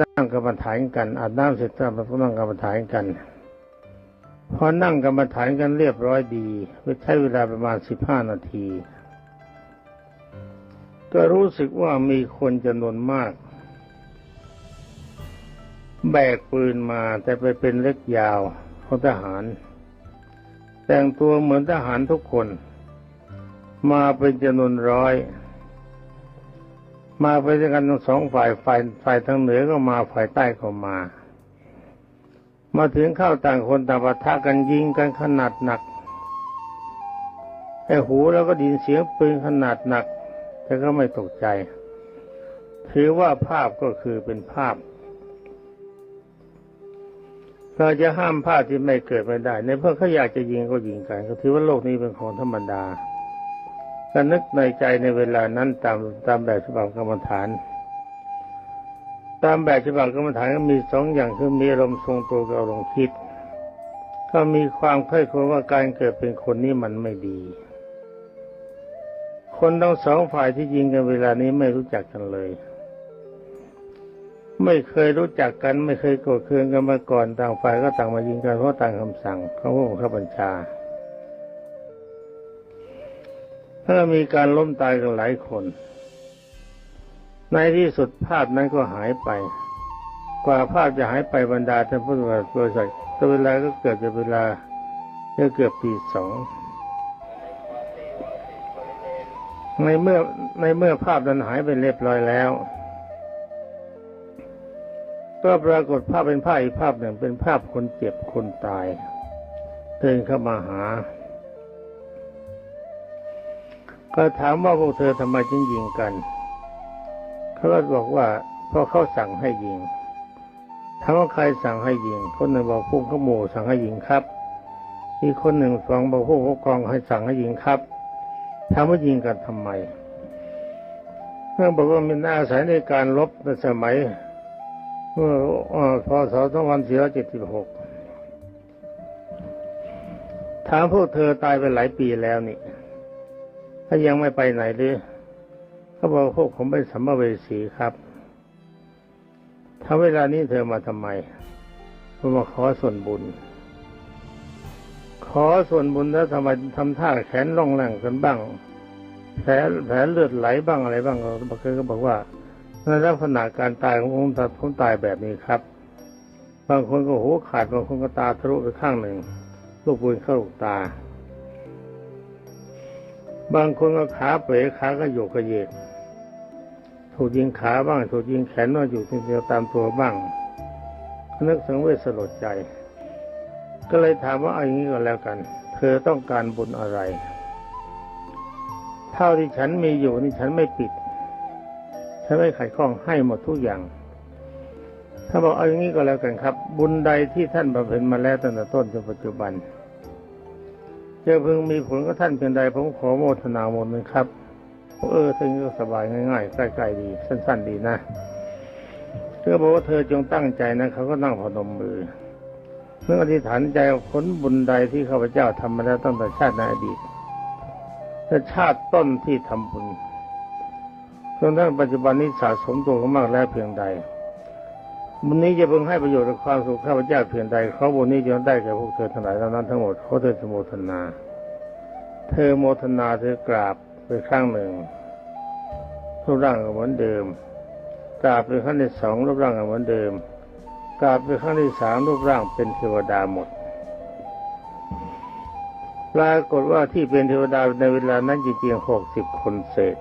นั่งกรรมฐานกันอาบน้ำเสร็จแล้วก็นั่งกรรมฐานกันพอนั่งกรรมฐานกันเรียบร้อยดีใช้เวลาประมาณสิบห้านาที ก็รู้สึกว่ามีคนจำนวนมาก แบกปืนมาแต่ไปเป็นเล็กยาวของทหาร แต่งตัวเหมือนทหารทุกคน มาเป็นจำนวนร้อย มาไปด้วยกันทั้งสองฝ่ายฝ่ายฝ่ายทางเหนือก็มาฝ่ายใต้ก็มา มาถึงเข้าต่างคนต่างปะทะกันยิงกันขนาดหนักไอ้หูแล้วก็ไดยินเสียงปืนขนาดหนัก แต่ก็ไม่ตกใจ ถือว่าภาพก็คือเป็นภาพเราจะห้ามภาพที่ไม่เกิดไม่ได้ ในเพื่อเขาอยากจะยิงก็ยิงกันก็ถือว่าโลกนี้เป็นของธรรมดา ก็นึกในใจในเวลานั้นตามตามแบบฉบับกรรมฐาน ตามแบบฉบับกรรมฐานก็มีสองอย่างคือมีอารมณ์ทรงตัวกับอารมณ์คิด ก็มีความค่อยควรว่าการเกิดเป็นคนนี้มันไม่ดี คนทั้งสองฝ่ายที่ยิงกันเวลานี้ไม่รู้จักกันเลย ไม่เคยรู้จักกัน ไม่เคยโกรธเคืองกันมาก่อนต่างฝ่ายก็ต่างมายิงกันเพราะต่างคำสั่งของผู้บังคับบัญชา ถ้ามีการล้มตายกันหลายคน ในที่สุดภาพนั้นก็หายไป กว่าภาพจะหายไปบรรดาท่านผู้บริษัทแต่เวลาก็เกิดจะเวลาจะเกือบปีสองในเมื่อในเมื่อภาพนั้นหายไปเรียบร้อยแล้ว ก็ปรากฏภาพเป็นภาพอีกภาพหนึ่งเป็นภาพคนเจ็บคนตายเดินเข้ามาหา ก็ถามว่าพวกเธอทำไมจึงยิงกันเขาก็บอกว่าเพราะเขาสั่งให้ยิงถามว่าใครสั่งให้ยิง คนหนึ่งบอกผู้ขโมยสั่งให้ยิงครับ อีกคนหนึ่งฟังบอกผู้ปกครองให้สั่งให้ยิงครับถามว่ายิงกันทำไมเมื่อบอกว่ามีหน้าอาศัยในการลบในสมัยเมื่อพศ2476ถามพวกเธอตายไปหลายปีแล้วนี่ ถ้ายังไม่ไปไหนหรือเขาบอกพวกผมเป็นสัมภเวสีครับถ้าเวลานี้เธอมาทำไมผมมาขอส่วนบุญ ขอส่วนบุญแล้วทำไมทำท่าแขนร่องแรงกันบ้าง แผลแผลเลือดไหลบ้างอะไรบ้างบางคนก็บอกว่าในลักษณะการตายของผมผมตายแบบนี้ครับ บางคนก็หูขาดบางคนก็ตาทะลุไปข้างหนึ่งลูกปืนเข้าลูกตา บางคนก็ขาเป๋ขาก็โยกกระเยกถูกยิงขาบ้าง ถูกยิงแขนบ้างอยู่ทีเดียวตามตัวบ้างนึกสังเวชสลดใจ ก็เลยถามว่าเอาอย่างนี้ก็แล้วกัน เธอต้องการบุญอะไร เท่าที่ฉันมีอยู่นี่ฉันไม่ปิด ฉันไม่ขัดข้องให้หมดทุกอย่าง ถ้าบอกเอาอย่างนี้ก็แล้วกันครับ บุญใดที่ท่านบำเพ็ญมาแล้วตั้งแต่ต้นจนปัจจุบัน จะพึงมีผลกับท่านเพียงใดผมขอโมทนาโมนึงครับ เออถึงก็สบายง่ายๆใกล้ๆดี สั้น ๆ ดีนะเธอบอกว่าเธอจงตั้งใจนะเขาก็นั่งพนมมือเมื่ออธิษฐานใจผลบุญใดที่ข้าพเจ้าทำมาแล้วตั้งแต่ชาติในอดีตแต่ชาติต้นที่ทำบุญจนทั้งปัจจุบันนี้สะสมตัวมากแล้วเพียงใด บุญนี้จะเพิ่งให้ประโยชน์และความสุขข้าพเจ้าเพียงใดเขาบุญนี้จะได้แก่พวกเธอทั้งหลายเหล่านั้นทั้งหมดเขาเธอสโมทนา เธอโมทนาเธอกราบไปครั้งหนึ่งรูปร่างเหมือนเดิม กราบไปครั้งที่สองรูปร่างเหมือนเดิม กราบไปครั้งที่สามรูปร่างเป็นเทวดาหมดปรากฏว่าที่เป็นเทวดาในเวลานั้นจริงๆหกสิบคนเศษ